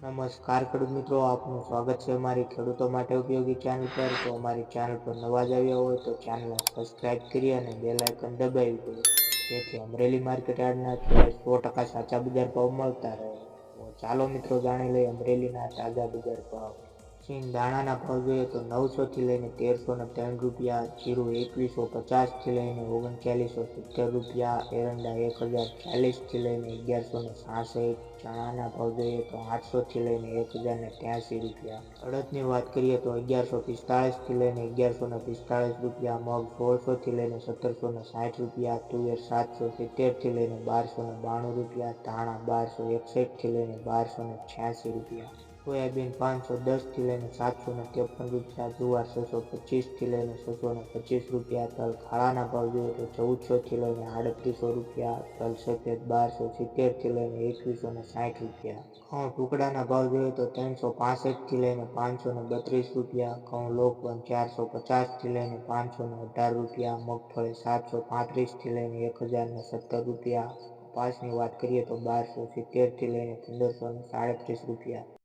નમસ્કાર ખેડૂત મિત્રો, આપનું સ્વાગત છે અમારી ખેડૂતો માટે ઉપયોગી ચેનલ પર. તો અમારી ચેનલ પર નવા જ આવ્યા હોય તો ચેનલને સબસ્ક્રાઇબ કરી અને બે લાઇકન દબાવી દો. જેથી અમરેલી માર્કેટ યાર્ડના સો ટકા સાચા બજાર ભાવ મળતા રહે. ચાલો મિત્રો, જાણી લઈએ અમરેલીના તાજા બજાર ભાવ. દાણાના ભાવ તો નવસોથી લઈને તેરસો ને ત્રણ રૂપિયા, જીરું એકવીસો પચાસથી લઈને ઓગણચાલીસો સિત્તેર રૂપિયા, એરંડા એક હજાર ચાલીસથી લઈને અગિયારસો ને સાસઠ, ચણાના ભાવ જોઈએ તો આઠસોથી લઈને એક હજાર ને ત્યાસી રૂપિયા. અડદની વાત કરીએ તો અગિયારસો પિસ્તાળીસથી લઈને અગિયારસો ને પિસ્તાળીસ રૂપિયા, મગ સોળસોથી લઈને સત્તરસો ને સાઠ રૂપિયા, તુવેર સાતસો સિત્તેરથી લઈને બારસો ને બાણું રૂપિયા, ધાણા બારસો એકસઠથી લઈને બારસો ને છ્યાસી રૂપિયા. સોયાબીન પાંચસો દસથી લઈને સાતસો ને ત્રેપન રૂપિયા, જુવાર છસો પચીસથી લઈને છસો ને પચીસ રૂપિયા, તલ ખાડાના ભાવ જોઈએ તો ચૌદસોથી લઈને આડત્રીસો રૂપિયા, તલ સફેદ બારસો સિત્તેરથી લઈને એકવીસો ને સાઠ રૂપિયા. ઘઉં ટુકડાના ભાવ જોઈએ તો ત્રણસો પાસઠથી લઈને પાંચસો ને બત્રીસ રૂપિયા, ઘઉં લોકવન ચારસો પચાસથી લઈને પાંચસો ને અઢાર રૂપિયા, મગફળી સાતસો પાંત્રીસથી લઈને એક હજાર ને સત્તર રૂપિયા. કપાસની વાત કરીએ તો બારસો સિત્તેરથી લઈને પંદરસો ને સાડત્રીસ રૂપિયા.